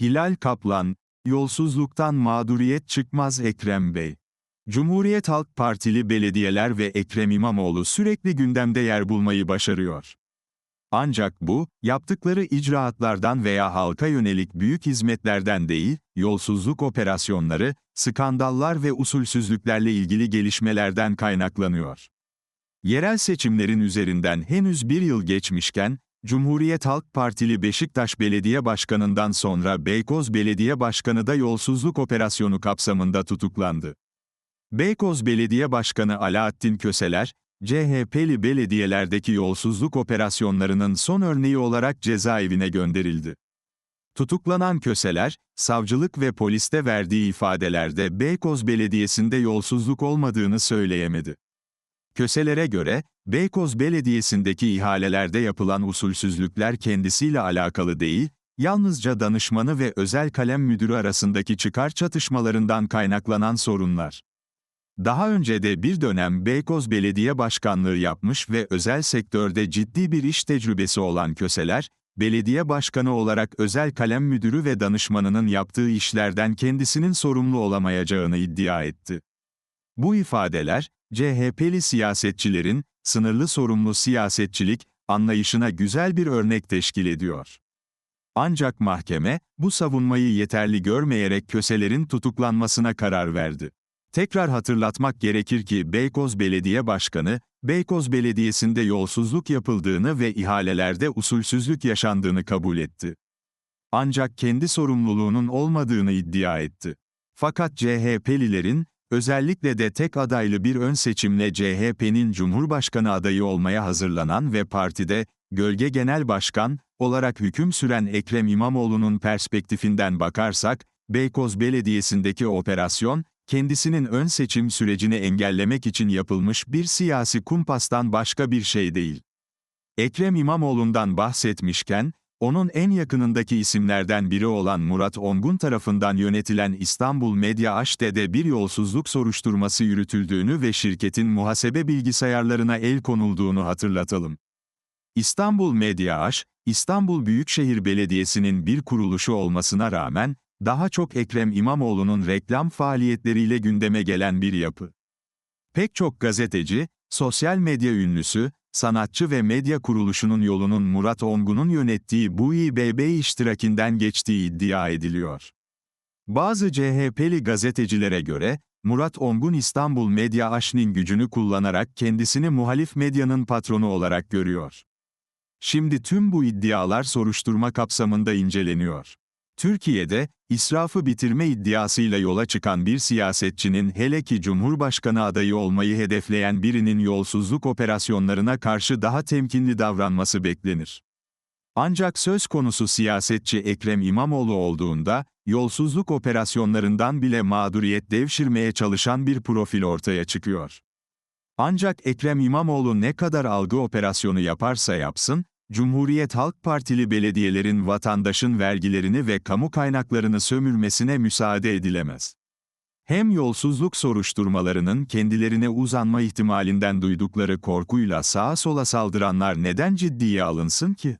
Hilal Kaplan, yolsuzluktan mağduriyet çıkmaz Ekrem Bey. Cumhuriyet Halk Partili belediyeler ve Ekrem İmamoğlu sürekli gündemde yer bulmayı başarıyor. Ancak bu, yaptıkları icraatlardan veya halka yönelik büyük hizmetlerden değil, yolsuzluk operasyonları, skandallar ve usulsüzlüklerle ilgili gelişmelerden kaynaklanıyor. Yerel seçimlerin üzerinden henüz bir yıl geçmişken, Cumhuriyet Halk Partili Beşiktaş Belediye Başkanı'ndan sonra Beykoz Belediye Başkanı da yolsuzluk operasyonu kapsamında tutuklandı. Beykoz Belediye Başkanı Alaaddin Köseler, CHP'li belediyelerdeki yolsuzluk operasyonlarının son örneği olarak cezaevine gönderildi. Tutuklanan Köseler, savcılık ve poliste verdiği ifadelerde Beykoz Belediyesi'nde yolsuzluk olmadığını söyleyemedi. Köselere göre, Beykoz Belediyesi'ndeki ihalelerde yapılan usulsüzlükler kendisiyle alakalı değil, yalnızca danışmanı ve özel kalem müdürü arasındaki çıkar çatışmalarından kaynaklanan sorunlar. Daha önce de bir dönem Beykoz Belediye Başkanlığı yapmış ve özel sektörde ciddi bir iş tecrübesi olan Köseler, belediye başkanı olarak özel kalem müdürü ve danışmanının yaptığı işlerden kendisinin sorumlu olamayacağını iddia etti. Bu ifadeler, CHP'li siyasetçilerin, sınırlı sorumlu siyasetçilik, anlayışına güzel bir örnek teşkil ediyor. Ancak mahkeme, bu savunmayı yeterli görmeyerek köselerin tutuklanmasına karar verdi. Tekrar hatırlatmak gerekir ki Beykoz Belediye Başkanı, Beykoz Belediyesi'nde yolsuzluk yapıldığını ve ihalelerde usulsüzlük yaşandığını kabul etti. Ancak kendi sorumluluğunun olmadığını iddia etti. Fakat CHP'lilerin, özellikle de tek adaylı bir ön seçimle CHP'nin Cumhurbaşkanı adayı olmaya hazırlanan ve partide, gölge genel başkan, olarak hüküm süren Ekrem İmamoğlu'nun perspektifinden bakarsak, Beykoz Belediyesi'ndeki operasyon, kendisinin ön seçim sürecini engellemek için yapılmış bir siyasi kumpastan başka bir şey değil. Ekrem İmamoğlu'ndan bahsetmişken, onun en yakınındaki isimlerden biri olan Murat Ongun tarafından yönetilen İstanbul Medya HD'de bir yolsuzluk soruşturması yürütüldüğünü ve şirketin muhasebe bilgisayarlarına el konulduğunu hatırlatalım. İstanbul Medya H, İstanbul Büyükşehir Belediyesi'nin bir kuruluşu olmasına rağmen, daha çok Ekrem İmamoğlu'nun reklam faaliyetleriyle gündeme gelen bir yapı. Pek çok gazeteci, sosyal medya ünlüsü, sanatçı ve medya kuruluşunun yolunun Murat Ongun'un yönettiği bu İBB iştirakinden geçtiği iddia ediliyor. Bazı CHP'li gazetecilere göre, Murat Ongun İstanbul Medya Aş'nin gücünü kullanarak kendisini muhalif medyanın patronu olarak görüyor. Şimdi tüm bu iddialar soruşturma kapsamında inceleniyor. Türkiye'de, israfı bitirme iddiasıyla yola çıkan bir siyasetçinin hele ki Cumhurbaşkanı adayı olmayı hedefleyen birinin yolsuzluk operasyonlarına karşı daha temkinli davranması beklenir. Ancak söz konusu siyasetçi Ekrem İmamoğlu olduğunda, yolsuzluk operasyonlarından bile mağduriyet devşirmeye çalışan bir profil ortaya çıkıyor. Ancak Ekrem İmamoğlu ne kadar algı operasyonu yaparsa yapsın, Cumhuriyet Halk Partili belediyelerin vatandaşın vergilerini ve kamu kaynaklarını sömürmesine müsaade edilemez. Hem yolsuzluk soruşturmalarının kendilerine uzanma ihtimalinden duydukları korkuyla sağa sola saldıranlar neden ciddiye alınsın ki?